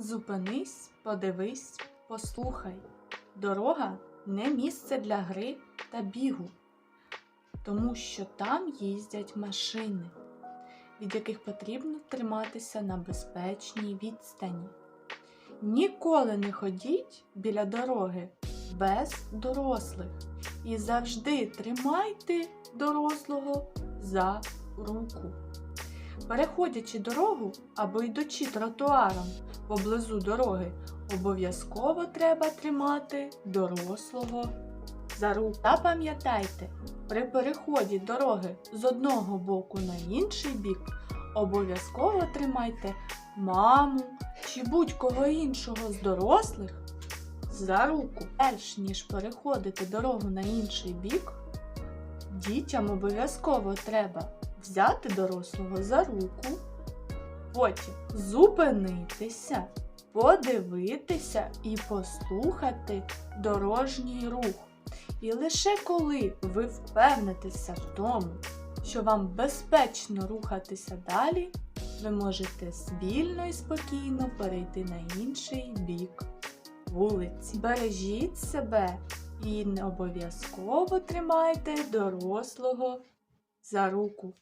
Зупинись, подивись, послухай. Дорога не місце для гри та бігу, тому що там їздять машини, від яких потрібно триматися на безпечній відстані. Ніколи не ходіть біля дороги без дорослих і завжди тримайте дорослого за руку. Переходячи дорогу або йдучи тротуаром поблизу дороги, обов'язково треба тримати дорослого за руку. Та пам'ятайте, при переході дороги з одного боку на інший бік обов'язково тримайте маму чи будь-кого іншого з дорослих за руку. Перш ніж переходити дорогу на інший бік, дітям обов'язково треба взяти дорослого за руку, потім зупинитися, подивитися і послухати дорожній рух. І лише коли ви впевнитеся в тому, що вам безпечно рухатися далі, ви можете спільно і спокійно перейти на інший бік вулиці. Бережіть себе і не обов'язково тримайте дорослого за руку.